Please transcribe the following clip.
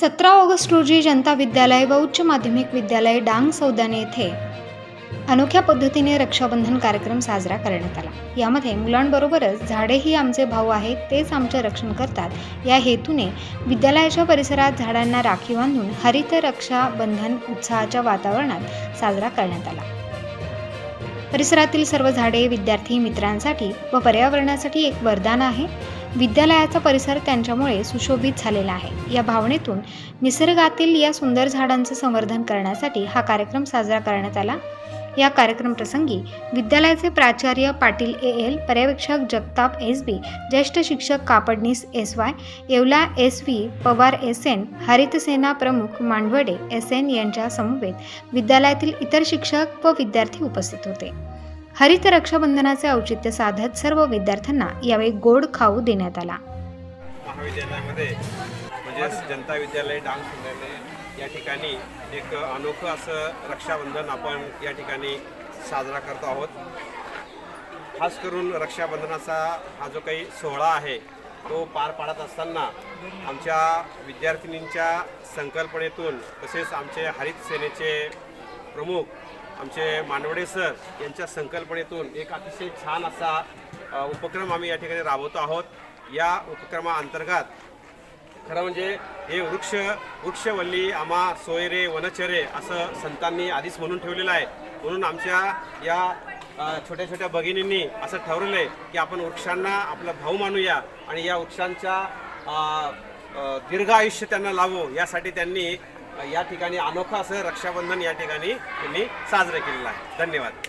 सतरा ऑगस्ट रोजी जनता विद्यालय व उच्च माध्यमिक विद्यालय डांग सौदाने येथे अनोख्या पद्धतीने रक्षाबंधन कार्यक्रम साजरा करण्यात आला. यामध्ये मुलांबरोबरच झाडेही आमचे भाऊ आहेत तेच आमचे रक्षण करतात. या हेतूने विद्यालयाच्या परिसरात झाडांना राखी बांधून हरित रक्षाबंधन उत्साहाच्या वातावरणात साजरा करण्यात आला. परिसरातील सर्व झाडे विद्यार्थी मित्रांसाठी व पर्यावरणासाठी एक वरदान आहे. विद्यालयाचा परिसर त्यांच्यामुळे सुशोभित झालेला आहे. या भावनेतून निसर्गातील या सुंदर झाडांचं संवर्धन करण्यासाठी हा कार्यक्रम साजरा करण्यात आला. या कार्यक्रम प्रसंगी विद्यालयाचे प्राचार्य पाटील ए एल पर्यवेक्षक जगताप एस बी ज्येष्ठ शिक्षक Kapadnis S Y Yeola S V Pawar S N हरितसेना प्रमुख मांडवडे एस एन यांच्या समवेत विद्यालयातील इतर शिक्षक व विद्यार्थी उपस्थित होते. हरित रक्षाबंधनाचे औचित्य साधत सर्व विद्यार्थ्यांना यावेळी गोड खाऊ देण्यात आला. महाविद्यालयामध्ये म्हणजेच जनता विद्यालय डान्स विद्यालय या ठिकाणी एक अनोखं असं रक्षाबंधन आपण या ठिकाणी साजरा करतो आहोत. खास करून रक्षाबंधनाचा हा जो काही सोहळा आहे तो पार पाडत असताना आमच्या विद्यार्थिनींच्या संकल्पनेतून तसेच आमचे हरित सेनेचे प्रमुख आमचे मानवडे सर यांच्या संकल्पनेतून एक अतिशय छान असा उपक्रम आम्ही या ठिकाणी राबवतो आहोत. या उपक्रमाअंतर्गत खरं म्हणजे हे वृक्ष वृक्षवल्ली आम्हा सोयरे वनचरे असं संतांनी आधीच म्हणून ठेवलेलं आहे. म्हणून आमच्या या छोट्या छोट्या भगिनींनी असं ठरवलं आहे की आपण वृक्षांना आपला भाऊ मानूया आणि या वृक्षांच्या दीर्घ आयुष्य त्यांना लावो. यासाठी त्यांनी या ठिकाणी अनोखं असं रक्षाबंधन या ठिकाणी त्यांनी साजरं केलेलं आहे. धन्यवाद.